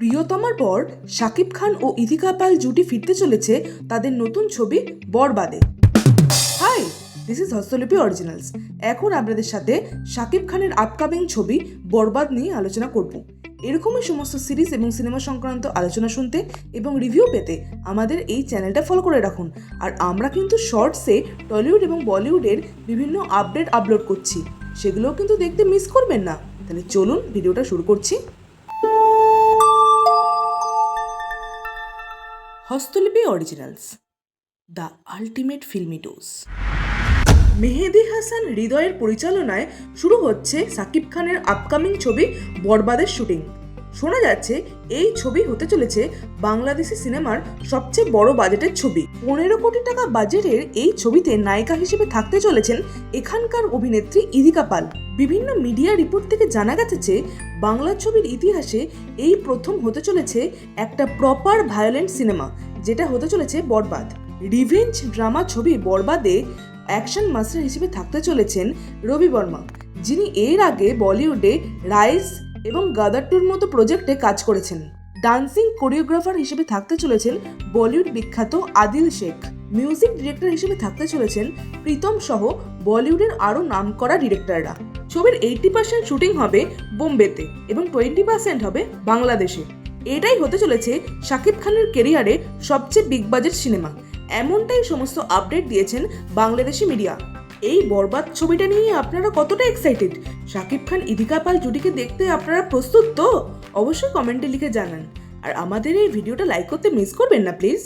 প্রিয়তমার পর শাকিব খান ও ইথিকা পাল জুটি ফিরতে চলেছে তাদের নতুন ছবি বরবাদে। Hi this is Hastolipi originals এখন আপনাদের সাথে শাকিব খানের আপকামিং ছবি বরবাদ নিয়ে আলোচনা করব। এরকমই সমস্ত সিরিজ এবং সিনেমা সংক্রান্ত আলোচনা শুনতে এবং রিভিউ পেতে আমাদের এই চ্যানেলটা ফলো করে রাখুন। আর আমরা কিন্তু শর্টসে টলিউড এবং বলিউডের বিভিন্ন আপডেট আপলোড করছি। সেগুলোও কিন্তু দেখতে মিস করবেন না। তাহলে চলুন ভিডিওটা শুরু করছি। Hastolipi originals the ultimate filmy dose Mehedi Hasan হৃদয়ের পরিচালনায় শুরু হচ্ছে সাকিব খানের আপকামিং ছবি বরবাদের শুটিং শোনা যাচ্ছে এই ছবি হতে চলেছে বাংলাদেশি সিনেমার সবচেয়ে বড় বাজেটের ছবি। পনেরো কোটি টাকা বাজেটের এই ছবিতে নায়িকা হিসেবে থাকতে চলেছেন এখানকার অভিনেত্রী ইদিকা পাল। বিভিন্ন মিডিয়া রিপোর্ট থেকে জানা গেছে যে বাংলা ছবির ইতিহাসে এই প্রথম হতে চলেছে একটা প্রপার ভায়োলেন্ট সিনেমা, যেটা হতে চলেছে বরবাদ। রিভেঞ্জ ড্রামা ছবি বরবাদে অ্যাকশন মাস্টার হিসেবে থাকতে চলেছেন রবি বর্মা, যিনি এর আগে বলিউডে রাইজ এবং গাদার টুর মতো প্রজেক্টে কাজ করেছেন। ডান্সিং কোরিওগ্রাফার হিসেবে থাকতে চলেছেন বলিউড বিখ্যাত আদিল শেখ। মিউজিক ডিরেক্টর হিসেবে থাকতে চলেছেন প্রীতম সহ বলিউডের আরও নামকরা ডিরেক্টররা ছবির এইটি পার্সেন্ট শুটিং হবে বোম্বেতে এবং টোয়েন্টি পার্সেন্ট হবে বাংলাদেশে। এটাই হতে চলেছে শাকিব খানের কেরিয়ারে সবচেয়ে বিগ বাজেট সিনেমা এমনটাই সমস্ত আপডেট দিয়েছেন বাংলাদেশি মিডিয়া এই বরবাদ ছবিটা নিয়ে আপনারা কতটা এক্সাইটেড শাকিব খান, ইদিকা পাল জুটিকে দেখতে আপনারা প্রস্তুত তো? অবশ্যই কমেন্টে লিখে জানান। আর আমাদের এই ভিডিওটা লাইক করতে মিস করবেন না প্লিজ